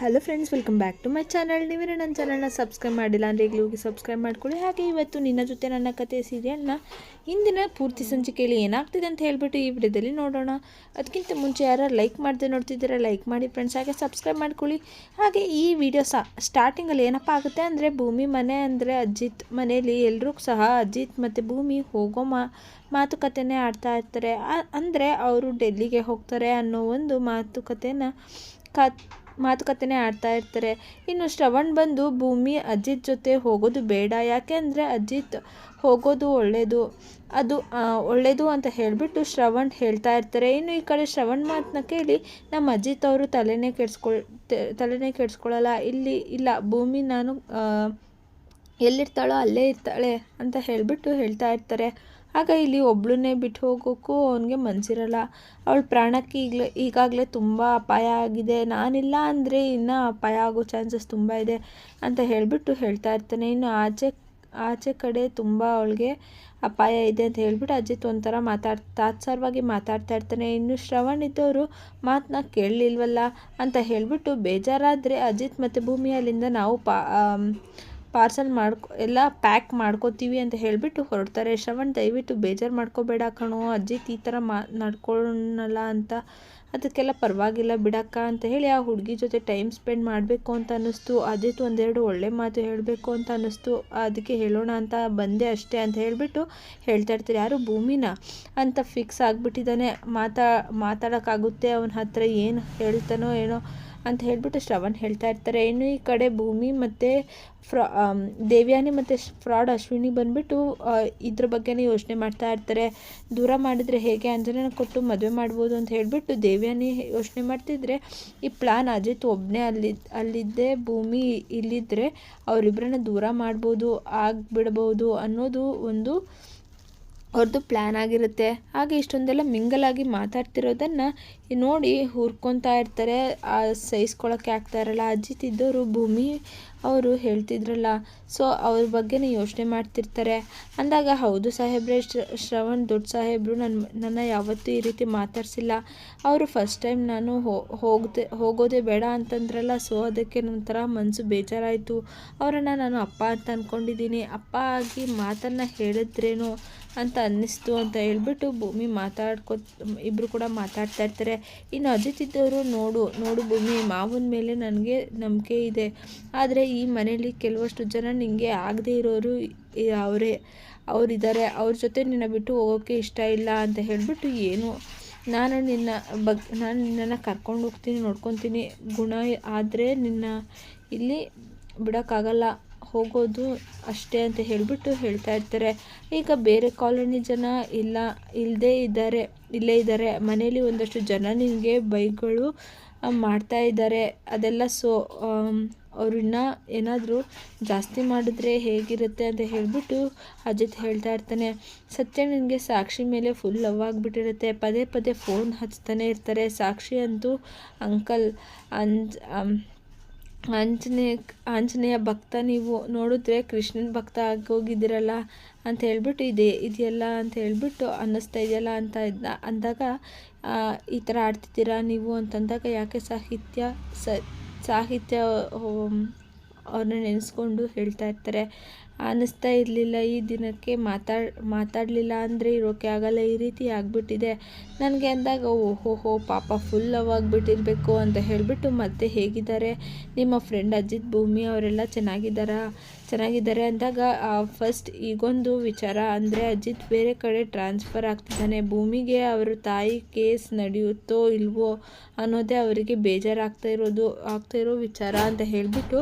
Hello friends welcome back to my channel ನೀವೇ ನನ್ನ ಚಾನಲ್ನ ಸಬ್ಸ್ಕ್ರೈಬ್ ಮಾಡಿಲ್ಲ ಅಂದರೆ ಈಗಲೂ ಹೋಗಿ ಸಬ್ಸ್ಕ್ರೈಬ್ ಮಾಡ್ಕೊಳ್ಳಿ. ಹಾಗೆ ಇವತ್ತು ನಿನ್ನ ಜೊತೆ ನನ್ನ ಕತೆ ಸೀರಿಯಲ್ನ ಇಂದಿನ ಪೂರ್ತಿ ಸಂಚಿಕೆಯಲ್ಲಿ ಏನಾಗ್ತಿದೆ ಅಂತ ಹೇಳಿಬಿಟ್ಟು ಈ ವಿಡಿಯೋದಲ್ಲಿ ನೋಡೋಣ. ಅದಕ್ಕಿಂತ ಮುಂಚೆ ಯಾರು ಲೈಕ್ ಮಾಡದೆ ನೋಡ್ತಿದ್ದೀರಾ ಲೈಕ್ ಮಾಡಿ ಫ್ರೆಂಡ್ಸ್ ಹಾಗೆ ಸಬ್ಸ್ಕ್ರೈಬ್ ಮಾಡ್ಕೊಳ್ಳಿ. ಹಾಗೆ ಈ ವಿಡಿಯೋ ಸಹ ಸ್ಟಾರ್ಟಿಂಗಲ್ಲಿ ಏನಪ್ಪ ಆಗುತ್ತೆ ಅಂದರೆ ಭೂಮಿ ಮನೆ ಅಂದರೆ ಅಜಿತ್ ಮನೆಯಲ್ಲಿ ಎಲ್ಲರೂ ಸಹ ಅಜಿತ್ ಮತ್ತು ಭೂಮಿ ಹೋಗೋ ಮಾತುಕತೆನೇ ಆಡ್ತಾ ಇರ್ತಾರೆ. ಅಂದರೆ ಅವರು ಡೆಲ್ಲಿಗೆ ಹೋಗ್ತಾರೆ ಅನ್ನೋ ಒಂದು ಮಾತುಕತೆನ ಕತ್ ಮಾತುಕತೆನೇ ಆಡ್ತಾ ಇರ್ತಾರೆ. ಇನ್ನು ಶ್ರವಣ್ ಬಂದು ಭೂಮಿ ಅಜಿತ್ ಜೊತೆ ಹೋಗೋದು ಬೇಡ. ಯಾಕೆ ಅಂದರೆ ಅಜಿತ್ ಹೋಗೋದು ಒಳ್ಳೆಯದು ಅದು ಒಳ್ಳೆಯದು ಅಂತ ಹೇಳಿಬಿಟ್ಟು ಶ್ರವಣ್ ಹೇಳ್ತಾ ಇರ್ತಾರೆ. ಇನ್ನು ಈ ಕಡೆ ಶ್ರವಣ್ ಮಾತನ್ನ ಕೇಳಿ ನಮ್ಮ ಅಜಿತ್ ಅವರು ತಲೆನೇ ಕೆಡ್ಸ್ಕೊಳ್ ತಲೆನೇ ಕೆಡ್ಸ್ಕೊಳ್ಳಲ್ಲ ಇಲ್ಲಿ, ಇಲ್ಲ, ಭೂಮಿ ನಾನು ಎಲ್ಲಿರ್ತಾಳೋ ಅಲ್ಲೇ ಇರ್ತಾಳೆ ಅಂತ ಹೇಳಿಬಿಟ್ಟು ಹೇಳ್ತಾ ಇರ್ತಾರೆ. ಆಗ ಇಲ್ಲಿ ಒಬ್ಳನ್ನೇ ಬಿಟ್ಟು ಹೋಗೋಕ್ಕೂ ಅವನಿಗೆ ಮನಸ್ಸಿರಲ್ಲ ಅವಳ ಪ್ರಾಣಕ್ಕೆ ಈಗಲೇ, ಈಗಾಗಲೇ ತುಂಬ ಅಪಾಯ ಆಗಿದೆ. ನಾನಿಲ್ಲ ಅಂದರೆ ಇನ್ನೂ ಅಪಾಯ ಆಗೋ ಚಾನ್ಸಸ್ ತುಂಬ ಇದೆ ಅಂತ ಹೇಳಿಬಿಟ್ಟು ಹೇಳ್ತಾ ಇರ್ತಾನೆ. ಇನ್ನು ಆಚೆ ಆಚೆ ಕಡೆ ತುಂಬ ಅವಳಿಗೆ ಅಪಾಯ ಇದೆ ಅಂತ ಹೇಳ್ಬಿಟ್ಟು ಅಜಿತ್ ಒಂಥರ ಮಾತಾಡ್, ತಾತ್ಸಾರವಾಗಿ ಮಾತಾಡ್ತಾ ಇರ್ತಾನೆ. ಇನ್ನು ಶ್ರವಣ್ ಇದ್ದವರು ಮಾತನ್ನ ಕೇಳಲಿಲ್ವಲ್ಲ ಅಂತ ಹೇಳಿಬಿಟ್ಟು ಬೇಜಾರಾದರೆ ಅಜಿತ್ ಮತ್ತು ಭೂಮಿ ಅಲ್ಲಿಂದ ನಾವು ಪಾ ಪಾರ್ಸಲ್ ಮಾಡ್ಕೊ, ಎಲ್ಲ ಪ್ಯಾಕ್ ಮಾಡ್ಕೋತೀವಿ ಅಂತ ಹೇಳಿಬಿಟ್ಟು ಹೊರಡ್ತಾರೆ. ಶ್ರವಣ್, ದಯವಿಟ್ಟು ಬೇಜಾರು ಮಾಡ್ಕೋಬೇಡ ಕಣೋ. ಅಜ್ಜಿ ಈ ಥರ ಮಾ ನಡ್ಕೊಳ್ಳಲ್ಲ ಅಂತ. ಅದಕ್ಕೆಲ್ಲ ಪರವಾಗಿಲ್ಲ ಬಿಡಕ್ಕ ಅಂತ ಹೇಳಿ ಆ ಹುಡುಗಿ ಜೊತೆ ಟೈಮ್ ಸ್ಪೆಂಡ್ ಮಾಡಬೇಕು ಅಂತ ಅನ್ನಿಸ್ತು. ಅಜಿತ್ ಒಂದೆರಡು ಒಳ್ಳೆ ಮಾತು ಹೇಳಬೇಕು ಅಂತ ಅನ್ನಿಸ್ತು. ಅದಕ್ಕೆ ಹೇಳೋಣ ಅಂತ ಬಂದೆ ಅಷ್ಟೇ ಅಂತ ಹೇಳಿಬಿಟ್ಟು ಹೇಳ್ತಾ ಇರ್ತಾರೆ. ಯಾರು? ಭೂಮಿನ? ಅಂತ ಫಿಕ್ಸ್ ಆಗಿಬಿಟ್ಟಿದ್ದಾನೆ. ಮಾತಾ, ಮಾತಾಡೋಕ್ಕಾಗುತ್ತೆ. ಅವನ ಹತ್ರ ಏನು ಹೇಳ್ತಾನೋ ಏನೋ. ಅಂತ ಹೇಳ್ಬಿಟ್ಟು ಶ್ರವಣ್ ಹೇಳ್ತಾ ಇರ್ತಾರೆ. ಇನ್ನು ಈ ಕಡೆ ಭೂಮಿ ಮತ್ತು ಫ್ರಾ ದೇವ್ಯಾನಿ ಮತ್ತು ಫ್ರಾಡ್ ಅಶ್ವಿನಿ ಬಂದುಬಿಟ್ಟು ಇದ್ರ ಬಗ್ಗೆನೇ ಯೋಚನೆ ಮಾಡ್ತಾ ಇರ್ತಾರೆ. ದೂರ ಮಾಡಿದರೆ ಹೇಗೆ ಅಂಜನ ಕೊಟ್ಟು ಮದುವೆ ಮಾಡ್ಬೋದು ಅಂತ ಹೇಳಿಬಿಟ್ಟು ದೇವ್ಯಾನಿ ಯೋಚನೆ ಮಾಡ್ತಿದ್ರೆ, ಈ ಪ್ಲಾನ್ ಅಜಿತ್ ಒಬ್ಬನೇ ಅಲ್ಲಿ, ಅಲ್ಲಿದ್ದೇ, ಭೂಮಿ ಇಲ್ಲಿದ್ದರೆ ಅವರಿಬ್ಬರನ್ನ ದೂರ ಮಾಡ್ಬೋದು, ಆಗಿಬಿಡ್ಬೋದು ಅನ್ನೋದು ಒಂದು ಅವ್ರದ್ದು ಪ್ಲ್ಯಾನ್ ಆಗಿರುತ್ತೆ. ಹಾಗೆ ಇಷ್ಟೊಂದೆಲ್ಲ ಮಿಂಗಲಾಗಿ ಮಾತಾಡ್ತಿರೋದನ್ನು ನೋಡಿ ಹುರ್ಕೊತಾ ಇರ್ತಾರೆ. ಆ ಸಹಿಸ್ಕೊಳಕ್ಕೆ ಆಗ್ತಾ ಇರಲ್ಲ. ಅಜ್ಜಿ ಇದ್ದವರು ಭೂಮಿ ಅವರು ಹೇಳ್ತಿದ್ರಲ್ಲ. ಸೊ ಅವ್ರ ಬಗ್ಗೆನೇ ಯೋಚನೆ ಮಾಡ್ತಿರ್ತಾರೆ. ಅಂದಾಗ, ಹೌದು ಸಾಹೇಬ್ರೆ, ಶ್ರ, ಶ್ರವಣ್ ದೊಡ್ಡ ಸಾಹೇಬರು ನನ್ನ ನನ್ನ ಯಾವತ್ತೂ ಈ ರೀತಿ ಮಾತಾಡ್ಸಿಲ್ಲ. ಅವರು ಫಸ್ಟ್ ಟೈಮ್ ನಾನು ಹೋಗದೆ, ಹೋಗೋದೇ ಬೇಡ ಅಂತಂದ್ರಲ್ಲ. ಸೊ ಅದಕ್ಕೆ ಒಂಥರ ಮನಸ್ಸು ಬೇಜಾರಾಯಿತು. ಅವರನ್ನು ನಾನು ಅಪ್ಪ ಅಂತ ಅಂದ್ಕೊಂಡಿದ್ದೀನಿ ಅಪ್ಪ ಆಗಿ ಮಾತನ್ನು ಹೇಳಿದ್ರೇನೋ? ಅಂತ ಅನ್ನಿಸ್ತು ಅಂತ ಹೇಳ್ಬಿಟ್ಟು ಭೂಮಿ ಮಾತಾಡ್ಕೊ ಇಬ್ಬರು ಕೂಡ ಮಾತಾಡ್ತಾ ಇರ್ತಾರೆ. ಇನ್ನು ಅಜಿತ್ ಇದ್ದವರು ನೋಡು ನೋಡು ಭೂಮಿ, ಮಾವನ ಮೇಲೆ ನನಗೆ ನಂಬಿಕೆ ಇದೆ. ಆದರೆ ಈ ಮನೇಲಿ ಕೆಲವಷ್ಟು ಜನ ನಿಮಗೆ ಆಗದೇ ಇರೋರು ಅವರೇ, ಅವರಿದ್ದಾರೆ. ಅವ್ರ ಜೊತೆ ನಿನ್ನ ಬಿಟ್ಟು ಹೋಗೋಕ್ಕೆ ಇಷ್ಟ ಇಲ್ಲ ಅಂತ ಹೇಳಿಬಿಟ್ಟು ಏನು? ನಾನು ನಿನ್ನ ಬಗ್ ನಾನು ನಿನ್ನನ್ನು ಕರ್ಕೊಂಡು ಹೋಗ್ತೀನಿ, ನೋಡ್ಕೊತೀನಿ. ಗುಣ ಆದರೆ ನಿನ್ನ ಇಲ್ಲಿ ಬಿಡೋಕ್ಕಾಗಲ್ಲ. ಹೋಗೋದು ಅಷ್ಟೇ ಅಂತ ಹೇಳಿಬಿಟ್ಟು ಹೇಳ್ತಾ ಇರ್ತಾರೆ. ಈಗ ಬೇರೆ ಕಾಲೋನಿ ಜನ ಇಲ್ಲ ಇಲ್ಲದೇ ಇದ್ದಾರೆ, ಇಲ್ಲೇ ಇದ್ದಾರೆ. ಮನೇಲಿ ಒಂದಷ್ಟು ಜನ ನಿನಗೆ ಬೈಕ್ಗಳು ಮಾಡ್ತಾ ಇದ್ದಾರೆ. ಅದೆಲ್ಲ ಸೊ ಅವ್ರನ್ನ ಏನಾದರೂ ಜಾಸ್ತಿ ಮಾಡಿದ್ರೆ ಹೇಗಿರುತ್ತೆ ಅಂತ ಹೇಳಿಬಿಟ್ಟು ಅಜಿತ್ ಹೇಳ್ತಾ ಇರ್ತಾನೆ. ಸತ್ಯ ನಿನಗೆ ಸಾಕ್ಷಿ ಮೇಲೆ ಫುಲ್ ಲವ್ ಆಗಿಬಿಟ್ಟಿರುತ್ತೆ. ಪದೇ ಪದೇ ಫೋನ್ ಹಚ್ತಾನೆ ಇರ್ತಾರೆ. ಸಾಕ್ಷಿ ಅಂತೂ ಅಂಕಲ್ ಅಂಜ್ ಆಂಜನೇಯ ಆಂಜನೇಯ ಭಕ್ತ ನೀವು ನೋಡಿದ್ರೆ ಕೃಷ್ಣನ ಭಕ್ತ ಆಗೋಗಿದ್ದೀರಲ್ಲ ಅಂತ ಹೇಳ್ಬಿಟ್ಟು ಇದೆ, ಇದೆಯಲ್ಲ ಅಂತ ಹೇಳ್ಬಿಟ್ಟು ಅನ್ನಿಸ್ತಾ ಇದೆಯಲ್ಲ ಅಂತ ಇದ್ದ ಅಂದಾಗ ಈ ಥರ ಆಡ್ತಿದ್ದೀರಾ ನೀವು ಅಂತಂದಾಗ ಯಾಕೆ ಸಾಹಿತ್ಯ ಸ, ಸಾಹಿತ್ಯ ಅವ್ರನ್ನ ನೆನೆಸ್ಕೊಂಡು ಹೇಳ್ತಾ ಇರ್ತಾರೆ. ಅನ್ನಿಸ್ತಾ ಇರಲಿಲ್ಲ. ಈ ದಿನಕ್ಕೆ ಮಾತಾಡ್, ಮಾತಾಡಲಿಲ್ಲ ಅಂದರೆ ಇರೋಕ್ಕೆ ಆಗಲ್ಲ. ಈ ರೀತಿ ಆಗಿಬಿಟ್ಟಿದೆ. ನನಗೆ ಅಂದಾಗ ಓಹೋಹೋ ಪಾಪ ಫುಲ್ ಆಗಿಬಿಟ್ಟಿರಬೇಕು ಅಂತ ಹೇಳಿಬಿಟ್ಟು ಮತ್ತೆ ಹೇಗಿದ್ದಾರೆ? ನಿಮ್ಮ ಫ್ರೆಂಡ್ ಅಜಿತ್, ಭೂಮಿ ಅವರೆಲ್ಲ ಚೆನ್ನಾಗಿದ್ದಾರಾ? ಚೆನ್ನಾಗಿದ್ದಾರೆ ಅಂದಾಗ ಫಸ್ಟ್ ಈಗೊಂದು ವಿಚಾರ ಅಂದರೆ ಅಜಿತ್ ಬೇರೆ ಕಡೆ ಟ್ರಾನ್ಸ್ಫರ್ ಆಗ್ತಿದ್ದಾನೆ. ಭೂಮಿಗೆ ಅವರ ತಾಯಿ ಕೇಸ್ ನಡೆಯುತ್ತೋ ಇಲ್ವೋ ಅನ್ನೋದೇ ಅವರಿಗೆ ಬೇಜಾರಾಗ್ತಾ ಇರೋದು, ಆಗ್ತಾ ಇರೋ ವಿಚಾರ ಅಂತ ಹೇಳಿಬಿಟ್ಟು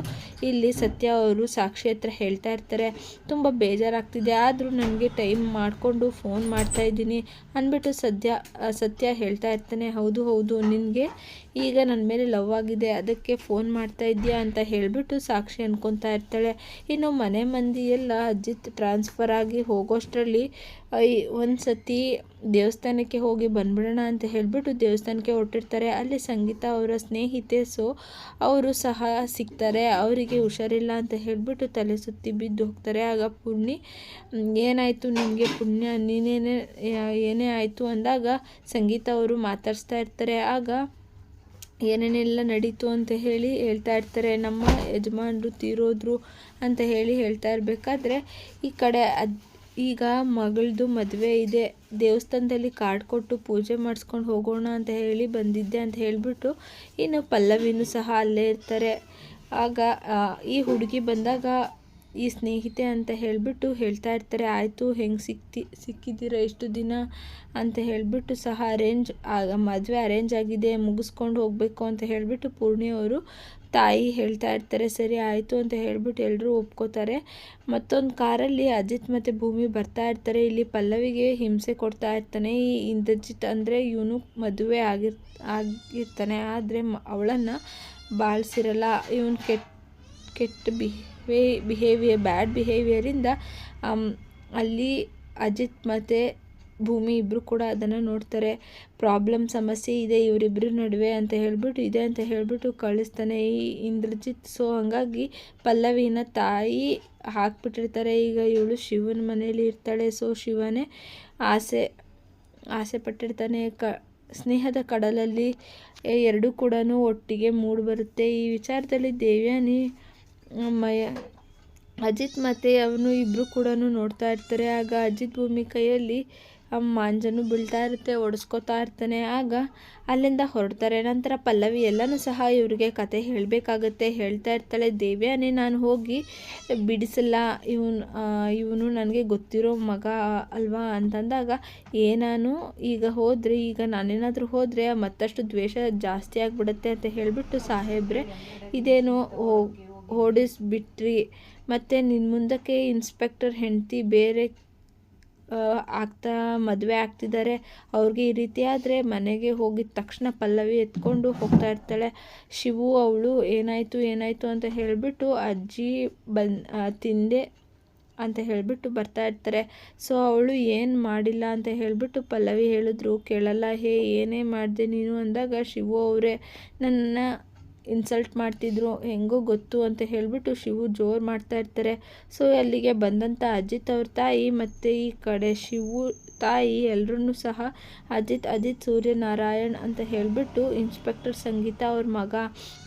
ಇಲ್ಲಿ ಸತ್ಯ ಅವರು ಸಾಕ್ಷಿ ಹತ್ರ ಹೇಳ್ತಾ ಇರ್ತಾರೆ. ತುಂಬ ಬೇಜಾರಾಗ್ತಿದೆ. ಆದರೂ ನನಗೆ ಟೈಮ್ ಮಾಡಿಕೊಂಡು ಫೋನ್ ಮಾಡ್ತಾ ಇದ್ದೀನಿ. ಅಂದ್ಬಿಟ್ಟು ಸದ್ಯ ಸತ್ಯ ಹೇಳ್ತಾ ಇರ್ತಾನೆ, ಹೌದು ಹೌದು, ನಿನಗೆ ಈಗ ನನ್ನ ಮೇಲೆ ಲವ್ ಆಗಿದೆ, ಅದಕ್ಕೆ ಫೋನ್ ಮಾಡ್ತಾ ಇದೆಯಾ ಅಂತ ಹೇಳಿಬಿಟ್ಟು ಸಾಕ್ಷಿ ಅನ್ಕೊತಾ ಇರ್ತಾಳೆ. ಇನ್ನು ಮನೆ ಮಂದಿ ಎಲ್ಲ ಅಜಿತ್ ಟ್ರಾನ್ಸ್ಫರ್ ಆಗಿ ಹೋಗೋಷ್ಟರಲ್ಲಿ ಒಂದು ಸತಿ ದೇವಸ್ಥಾನಕ್ಕೆ ಹೋಗಿ ಬಂದ್ಬಿಡೋಣ ಅಂತ ಹೇಳಿಬಿಟ್ಟು ದೇವಸ್ಥಾನಕ್ಕೆ ಹೊರಟಿರ್ತಾರೆ. ಅಲ್ಲಿ ಸಂಗೀತ ಅವರ ಸ್ನೇಹಿತೆ, ಸೊ ಅವರು ಸಹ ಸಿಗ್ತಾರೆ. ಅವರಿಗೆ ಹುಷಾರಿಲ್ಲ ಅಂತ ಹೇಳಿಬಿಟ್ಟು ತಲೆ ಸುತ್ತಿ ಬಿದ್ದು ಹೋಗ್ತಾರೆ. ಆಗ ಪುಣ್ಯ, ಏನಾಯಿತು ನಿಮಗೆ ಪುಣ್ಯ? ನೀನೇನೇ, ಏನೇ ಆಯಿತು ಅಂದಾಗ ಸಂಗೀತ ಅವರು ಮಾತಾಡಿಸ್ತಾ ಇರ್ತಾರೆ. ಆಗ ಏನೇನೆಲ್ಲ ನಡೀತು ಅಂತ ಹೇಳಿ ಹೇಳ್ತಾ ಇರ್ತಾರೆ. ನಮ್ಮ ಯಜಮಾನರು ತೀರೋದ್ರು ಅಂತ ಹೇಳಿ ಹೇಳ್ತಾ ಇರಬೇಕಾದ್ರೆ ಈ ಕಡೆ ಅದು ಈಗ ಮಗಳದು ಮದುವೆ ಇದೆ, ದೇವಸ್ಥಾನದಲ್ಲಿ ಕಾರ್ಡ್ ಕೊಟ್ಟು ಪೂಜೆ ಮಾಡಿಸ್ಕೊಂಡು ಹೋಗೋಣ ಅಂತ ಹೇಳಿ ಬಂದಿದ್ದೆ ಅಂತ ಹೇಳಿಬಿಟ್ಟು ಇನ್ನು ಪಲ್ಲವಿನೂ ಸಹ ಅಲ್ಲೇ ಇರ್ತಾರೆ. ಆಗ ಈ ಹುಡುಗಿ ಬಂದಾಗ ಈ ಸ್ನೇಹಿತೆ ಅಂತ ಹೇಳಿಬಿಟ್ಟು ಹೇಳ್ತಾ ಇರ್ತಾರೆ, ಆಯಿತು, ಹೆಂಗೆ ಸಿಕ್ತಿ, ಸಿಕ್ಕಿದ್ದೀರ ಎಷ್ಟು ದಿನ? ಅಂತ ಹೇಳಿಬಿಟ್ಟು ಸಹ ಅರೇಂಜ್ ಆಗ ಮದುವೆ ಅರೇಂಜ್ ಆಗಿದೆ, ಮುಗಿಸ್ಕೊಂಡು ಹೋಗಬೇಕು ಅಂತ ಹೇಳಿಬಿಟ್ಟು ಪೂರ್ಣಿಯವರು ತಾಯಿ ಹೇಳ್ತಾ ಇರ್ತಾರೆ, ಸರಿ, ಆಯಿತು ಅಂತ ಹೇಳಿಬಿಟ್ಟು ಎಲ್ಲರೂ ಒಪ್ಕೋತಾರೆ. ಮತ್ತೊಂದು ಕಾರಲ್ಲಿ ಅಜಿತ್ ಮತ್ತು ಭೂಮಿ ಬರ್ತಾ ಇರ್ತಾರೆ, ಇಲ್ಲಿ ಪಲ್ಲವಿಗೆ ಹಿಂಸೆ ಕೊಡ್ತಾ ಇರ್ತಾನೆ. ಈ ಇಂದ್ರಜಿತ್ ಅಂದರೆ ಇವನು ಮದುವೆ ಆಗಿರ್, ಆಗಿರ್ತಾನೆ, ಆದರೆ ಅವಳನ್ನು ಬಾಳಿಸಿರಲ್ಲ, ಇವನು ಕೆಟ್ಟ ಕೆಟ್ಟ ಬಿಹೇ ಬಿಹೇವಿಯರ್ ಬ್ಯಾಡ್ ಬಿಹೇವಿಯರಿಂದ ಅಲ್ಲಿ ಅಜಿತ್ ಮತ್ತು ಭೂಮಿ ಇಬ್ಬರು ಕೂಡ ಅದನ್ನು ನೋಡ್ತಾರೆ. ಪ್ರಾಬ್ಲಮ್ ಸಮಸ್ಯೆ ಇದೆ ಇವರಿಬ್ಬರ ನಡುವೆ ಅಂತ ಹೇಳಿಬಿಟ್ಟು, ಇದೆ ಅಂತ ಹೇಳಿಬಿಟ್ಟು ಕಳಿಸ್ತಾನೆ ಈ ಇಂದ್ರಜಿತ್. ಸೊ ಹಾಗಾಗಿ ಪಲ್ಲವಿನ ತಾಯಿ ಹಾಕ್ಬಿಟ್ಟಿರ್ತಾರೆ. ಈಗ ಇವಳು ಶಿವನ ಮನೆಯಲ್ಲಿ ಇರ್ತಾಳೆ. ಸೊ ಶಿವನೇ ಆಸೆ ಆಸೆ ಪಟ್ಟಿರ್ತಾನೆ. ಕ, ಸ್ನೇಹದ ಕಡಲಲ್ಲಿ ಎರಡೂ ಕೂಡ ಒಟ್ಟಿಗೆ ಮೂಡಿ ಬರುತ್ತೆ. ಈ ವಿಚಾರದಲ್ಲಿ ದೇವ್ಯಾನಿ ಮಯ ಅಜಿತ್ ಮತ್ತು ಅವನು ಇಬ್ಬರು ಕೂಡ ನೋಡ್ತಾ ಇರ್ತಾರೆ. ಆಗ ಅಜಿತ್ ಭೂಮಿ ಕೈಯಲ್ಲಿ ಮಾಂಜನು ಬೀಳ್ತಾ ಇರುತ್ತೆ ಒಡಿಸ್ಕೊತಾ ಇರ್ತಾನೆ. ಆಗ ಅಲ್ಲಿಂದ ಹೊರಡ್ತಾರೆ. ನಂತರ ಪಲ್ಲವಿ ಎಲ್ಲನೂ ಸಹ ಇವರಿಗೆ ಕತೆ ಹೇಳಬೇಕಾಗತ್ತೆ. ಹೇಳ್ತಾ ಇರ್ತಾಳೆ, ದೇವ್ಯಾನೇ, ನಾನು ಹೋಗಿ ಬಿಡಿಸಲ್ಲ. ಇವನು ಇವನು ನನಗೆ ಗೊತ್ತಿರೋ ಮಗ ಅಲ್ವಾ? ಅಂತಂದಾಗ ಏನಾನು ಈಗ ಹೋದರೆ, ಈಗ ನಾನೇನಾದರೂ ಹೋದರೆ ಮತ್ತಷ್ಟು ದ್ವೇಷ ಜಾಸ್ತಿ ಆಗಿಬಿಡುತ್ತೆ ಅಂತ ಹೇಳಿಬಿಟ್ಟು ಸಾಹೇಬ್ರೆ, ಇದೇನು ಓಡಿಸ್ಬಿಟ್ರಿ. ಮತ್ತು ನಿನ್ನ ಮುಂದಕ್ಕೆ ಇನ್ಸ್ಪೆಕ್ಟರ್ ಹೆಂಡತಿ ಬೇರೆ ಆಗ್ತಾ ಮದುವೆ ಆಗ್ತಿದ್ದಾರೆ ಅವ್ರಿಗೆ ಈ ರೀತಿ ಆದರೆ ಮನೆಗೆ ಹೋಗಿದ ತಕ್ಷಣ ಪಲ್ಲವಿ ಎತ್ಕೊಂಡು ಹೋಗ್ತಾ ಇರ್ತಾಳೆ. ಶಿವು ಅವಳು, ಏನಾಯಿತು ಏನಾಯಿತು? ಅಂತ ಹೇಳಿಬಿಟ್ಟು ಅಜ್ಜಿ ಬಂದು ತಿಂದೆ ಅಂತ ಹೇಳಿಬಿಟ್ಟು ಬರ್ತಾ ಇರ್ತಾರೆ. ಸೊ, ಅವಳು ಏನು ಮಾಡಿಲ್ಲ ಅಂತ ಹೇಳಿಬಿಟ್ಟು ಪಲ್ಲವಿ ಹೇಳಿದ್ರು. ಕೇಳಲ್ಲ, ಹೇ, ಏನೇ ಮಾಡಿದೆ ನೀನು? ಅಂದಾಗ ಶಿವು ಅವರೇ, ನನ್ನ ಇನ್ಸಲ್ಟ್ ಮಾಡ್ತಿದ್ರು, ಹೆಂಗೋ ಗೊತ್ತು ಅಂತ ಹೇಳಿಬಿಟ್ಟು ಶಿವು ಜೋರು ಮಾಡ್ತಾ ಇರ್ತಾರೆ. ಸೊ, ಅಲ್ಲಿಗೆ ಬಂದಂಥ ಅಜಿತ್ ಅವ್ರ ತಾಯಿ ಮತ್ತು ಈ ಕಡೆ ಶಿವು ತಾಯಿ ಎಲ್ಲರೂ ಸಹ ಅಜಿತ್ ಅಜಿತ್ ಸೂರ್ಯನಾರಾಯಣ್ ಅಂತ ಹೇಳಿಬಿಟ್ಟು ಇನ್ಸ್ಪೆಕ್ಟರ್ ಸಂಗೀತ ಅವ್ರ ಮಗ.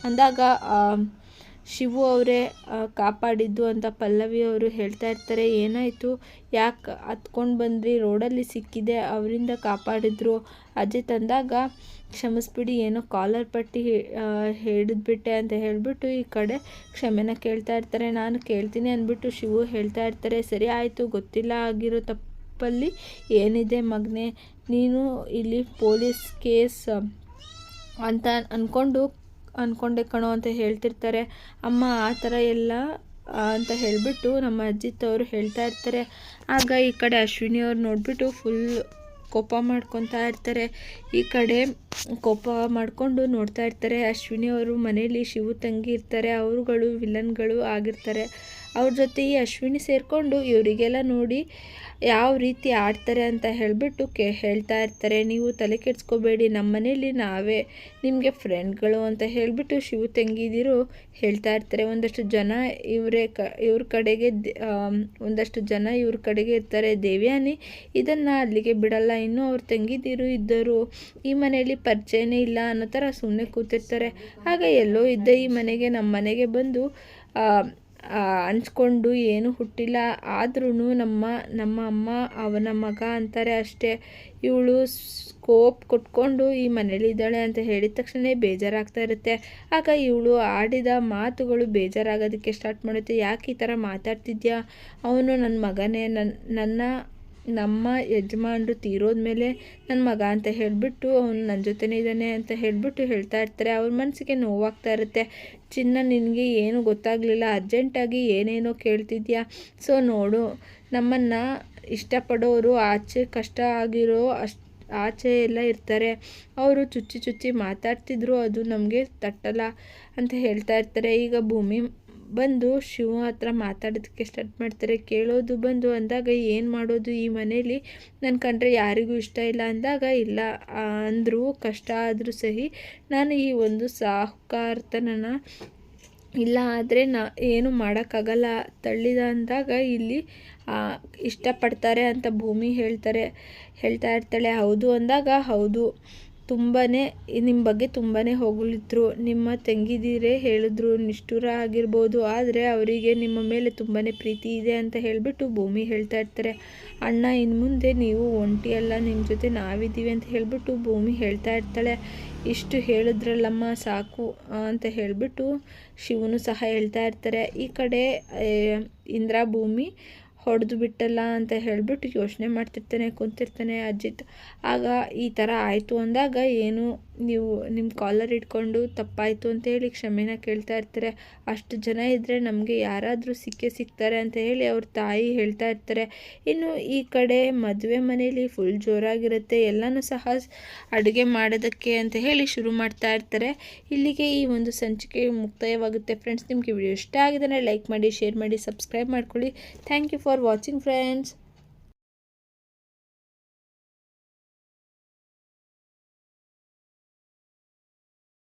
ಅಂದಾಗ ಶಿವು ಅವರೇ ಕಾಪಾಡಿದ್ದು ಅಂತ ಪಲ್ಲವಿ ಅವರು ಹೇಳ್ತಾ ಇರ್ತಾರೆ, ಏನಾಯಿತು? ಯಾಕೆ ಹತ್ಕೊಂಡು ಬಂದ್ರಿ? ರೋಡಲ್ಲಿ ಸಿಕ್ಕಿದೆ, ಅವರಿಂದ ಕಾಪಾಡಿದ್ರು. ಅಜಿತ್ ತಂದಾಗ, ಕ್ಷಮಿಸ್ಬಿಡಿ, ಏನೋ ಕಾಲರ್ ಪಟ್ಟಿ ಹಿಡಿದ್ಬಿಟ್ಟೆ ಅಂತ ಹೇಳಿಬಿಟ್ಟು ಈ ಕಡೆ ಕ್ಷಮೆನ ಕೇಳ್ತಾ ಇರ್ತಾರೆ. ನಾನು ಕೇಳ್ತೀನಿ ಅಂದ್ಬಿಟ್ಟು ಶಿವು ಹೇಳ್ತಾ ಇರ್ತಾರೆ, ಸರಿ ಆಯಿತು, ಗೊತ್ತಿಲ್ಲ ಆಗಿರೋ ತಪ್ಪಲ್ಲಿ ಏನಿದೆ ಮಗನೇ? ನೀನು ಇಲ್ಲಿ ಪೊಲೀಸ್ ಕೇಸ್ ಅಂತ ಅಂದ್ಕೊಂಡು ಅಂದ್ಕೊಂಡೆ ಕಣೋ ಅಂತ ಹೇಳ್ತಿರ್ತಾರೆ. ಅಮ್ಮ, ಆ ಥರ ಎಲ್ಲ ಅಂತ ಹೇಳಿಬಿಟ್ಟು ನಮ್ಮ ಅಜ್ಜಿ ತವರು ಹೇಳ್ತಾ ಇರ್ತಾರೆ. ಆಗ ಈ ಕಡೆ ಅಶ್ವಿನಿ ಅವ್ರು ನೋಡಿಬಿಟ್ಟು ಫುಲ್ ಕೋಪ ಮಾಡ್ಕೊತಾ ಇರ್ತಾರೆ. ಈ ಕಡೆ ಕೋಪ ಮಾಡಿಕೊಂಡು ನೋಡ್ತಾ ಇರ್ತಾರೆ. ಅಶ್ವಿನಿ ಅವರು ಮನೆಯಲ್ಲಿ ಶಿವು ತಂಗಿ ಇರ್ತಾರೆ. ಅವರುಗಳು ವಿಲನ್ಗಳು ಆಗಿರ್ತಾರೆ. ಅವ್ರ ಜೊತೆ ಈ ಅಶ್ವಿನಿ ಸೇರಿಕೊಂಡು ಇವರಿಗೆಲ್ಲ ನೋಡಿ ಯಾವ ರೀತಿ ಆಡ್ತಾರೆ ಅಂತ ಹೇಳಿಬಿಟ್ಟು ಕೆ ಹೇಳ್ತಾ ಇರ್ತಾರೆ. ನೀವು ತಲೆ ಕೆಡಿಸ್ಕೋಬೇಡಿ, ನಮ್ಮ ಮನೇಲಿ ನಾವೇ ನಿಮಗೆ ಫ್ರೆಂಡ್ಗಳು ಅಂತ ಹೇಳಿಬಿಟ್ಟು ಶಿವ ತಂಗಿದಿರು ಹೇಳ್ತಾ ಇರ್ತಾರೆ. ಒಂದಷ್ಟು ಜನ ಇವರೇ ಕ, ಇವ್ರ ಕಡೆಗೆ ಒಂದಷ್ಟು ಜನ ಇವ್ರ ಕಡೆಗೆ ಇರ್ತಾರೆ. ದೇವ್ಯಾನಿ ಇದನ್ನು ಅಲ್ಲಿಗೆ ಬಿಡಲ್ಲ, ಇನ್ನೂ ಅವ್ರ ತಂಗಿದಿರು ಇದ್ದರು, ಈ ಮನೆಯಲ್ಲಿ ಪರಿಚಯನೇ ಇಲ್ಲ ಅನ್ನೋ ಥರ ಸುಮ್ಮನೆ ಕೂತಿರ್ತಾರೆ. ಆಗ ಎಲ್ಲೋ ಇದ್ದ ಈ ಮನೆಗೆ, ನಮ್ಮ ಮನೆಗೆ ಬಂದು ಹಂಚ್ಕೊಂಡು ಏನು ಹುಟ್ಟಿಲ್ಲ. ಆದ್ರೂ ನಮ್ಮ ನಮ್ಮ ಅಮ್ಮ, ಅವನ ಮಗ ಅಂತಾರೆ ಅಷ್ಟೇ. ಇವಳು ಸ್ಕೋಪ್ ಕೊಟ್ಕೊಂಡು ಈ ಮನೇಲಿದ್ದಾಳೆ ಅಂತ ಹೇಳಿದ ತಕ್ಷಣ ಬೇಜಾರಾಗ್ತಾ ಇರುತ್ತೆ. ಆಗ ಇವಳು ಆಡಿದ ಮಾತುಗಳು ಬೇಜಾರಾಗೋದಕ್ಕೆ ಸ್ಟಾರ್ಟ್ ಮಾಡುತ್ತೆ. ಯಾಕೆ ಈ ಥರ ಮಾತಾಡ್ತಿದ್ಯಾ? ಅವನು ನನ್ನ ಮಗನೇ. ನನ್ನ ನನ್ನ ನಮ್ಮ ಯಜಮಾನ್ರು ತೀರೋದ್ಮೇಲೆ ನನ್ನ ಮಗ ಅಂತ ಹೇಳಿಬಿಟ್ಟು ಅವ್ನು ನನ್ನ ಜೊತೆನೇ ಇದ್ದಾನೆ ಅಂತ ಹೇಳಿಬಿಟ್ಟು ಹೇಳ್ತಾ ಇರ್ತಾರೆ. ಅವ್ರ ಮನಸ್ಸಿಗೆ ನೋವಾಗ್ತಾ ಇರುತ್ತೆ. ಚಿನ್ನ ನಿನಗೆ ಏನು ಗೊತ್ತಾಗಲಿಲ್ಲ. ಅರ್ಜೆಂಟಾಗಿ ಏನೇನೋ ಕೇಳ್ತಿದ್ಯಾ? ಸೊ ನೋಡು, ನಮ್ಮನ್ನು ಇಷ್ಟಪಡೋರು ಆಚೆ ಕಷ್ಟ ಆಗಿರೋ ಅಷ್ಟು ಆಚೆ ಎಲ್ಲ ಇರ್ತಾರೆ. ಅವರು ಚುಚ್ಚಿ ಚುಚ್ಚಿ ಮಾತಾಡ್ತಿದ್ರು, ಅದು ನಮಗೆ ತಟ್ಟಲ್ಲ ಅಂತ ಹೇಳ್ತಾ ಇರ್ತಾರೆ. ಈಗ ಭೂಮಿ ಬಂದು ಶಿವ ಹತ್ರ ಮಾತಾಡೋದಕ್ಕೆ ಸ್ಟಾರ್ಟ್ ಮಾಡ್ತಾರೆ. ಕೇಳೋದು ಬಂದು ಅಂದಾಗ ಏನು ಮಾಡೋದು ಈ ಮನೇಲಿ? ನನ್ನ ಕಂಡ್ರೆ ಯಾರಿಗೂ ಇಷ್ಟ ಇಲ್ಲ ಅಂದಾಗ, ಇಲ್ಲ ಅಂದರೂ ಕಷ್ಟ ಆದರೂ ಸಹಿ, ನಾನು ಈ ಒಂದು ಸಾಹುಕಾರ್ತನನ ಇಲ್ಲ ಆದರೆ ನಾ, ಏನು ಮಾಡೋಕ್ಕಾಗಲ್ಲ. ತಳ್ಳಿದ ಅಂದಾಗ ಇಲ್ಲಿ ಇಷ್ಟಪಡ್ತಾರೆ ಅಂತ ಭೂಮಿ ಹೇಳ್ತಾರೆ, ಹೇಳ್ತಾ ಇರ್ತಾಳೆ. ಹೌದು ಅಂದಾಗ ಹೌದು. ತುಂಬಾ ನಿಮ್ಮ ಬಗ್ಗೆ ತುಂಬಾ ಹೊಗಳಿದ್ರು. ನಿಮ್ಮ ತಂಗಿದಿರೇ ಹೇಳಿದ್ರು, ನಿಷ್ಠುರ ಆಗಿರ್ಬೋದು. ಆದರೆ ಅವರಿಗೆ ನಿಮ್ಮ ಮೇಲೆ ತುಂಬಾ ಪ್ರೀತಿ ಇದೆ ಅಂತ ಹೇಳಿಬಿಟ್ಟು ಭೂಮಿ ಹೇಳ್ತಾ ಇರ್ತಾರೆ. ಅಣ್ಣ ಇನ್ನು ಮುಂದೆ ನೀವು ಒಂಟಿ ಅಲ್ಲ ನಿಮ್ಮ ಜೊತೆ ನಾವಿದ್ದೀವಿ ಅಂತ ಹೇಳಿಬಿಟ್ಟು ಭೂಮಿ ಹೇಳ್ತಾ ಇರ್ತಾಳೆ. ಇಷ್ಟು ಹೇಳಿದ್ರಲ್ಲಮ್ಮ, ಸಾಕು ಅಂತ ಹೇಳಿಬಿಟ್ಟು ಶಿವನು ಸಹ ಹೇಳ್ತಾ ಇರ್ತಾರೆ. ಈ ಕಡೆ ಇಂದ್ರ ಭೂಮಿ ಹೊಡೆದು ಬಿಟ್ಟಲ್ಲ ಅಂತ ಹೇಳಿಬಿಟ್ಟು ಯೋಚನೆ ಮಾಡ್ತಿರ್ತಾನೆ, ಕುಂತಿರ್ತಾನೆ ಅಜಿತ್. ಆಗ ಈ ಥರ ಆಯಿತು ಅಂದಾಗ ಏನು, ನೀವು ನಿಮ್ಮ ಕಾಲರ್ ಇಟ್ಕೊಂಡು ತಪ್ಪಾಯಿತು ಅಂತ ಹೇಳಿ ಕ್ಷಮೆನ ಕೇಳ್ತಾ ಇರ್ತಾರೆ. ಅಷ್ಟು ಜನ ಇದ್ದರೆ ನಮಗೆ ಯಾರಾದರೂ ಸಿಕ್ಕೇ ಸಿಗ್ತಾರೆ ಅಂತ ಹೇಳಿ ಅವ್ರ ತಾಯಿ ಹೇಳ್ತಾ ಇರ್ತಾರೆ. ಇನ್ನು ಈ ಕಡೆ ಮದುವೆ ಮನೇಲಿ ಫುಲ್ ಜೋರಾಗಿರುತ್ತೆ, ಎಲ್ಲನೂ ಸಹ ಅಡುಗೆ ಮಾಡೋದಕ್ಕೆ ಅಂತ ಹೇಳಿ ಶುರು ಮಾಡ್ತಾ ಇರ್ತಾರೆ. ಇಲ್ಲಿಗೆ ಈ ಒಂದು ಸಂಚಿಕೆ ಮುಕ್ತಾಯವಾಗುತ್ತೆ. ಫ್ರೆಂಡ್ಸ್ ನಿಮಗೆ ವಿಡಿಯೋ ಇಷ್ಟ ಆಗಿದ್ರೆ ಲೈಕ್ ಮಾಡಿ ಶೇರ್ ಮಾಡಿ ಸಬ್ಸ್ಕ್ರೈಬ್ ಮಾಡ್ಕೊಳ್ಳಿ. Thank you for watching friends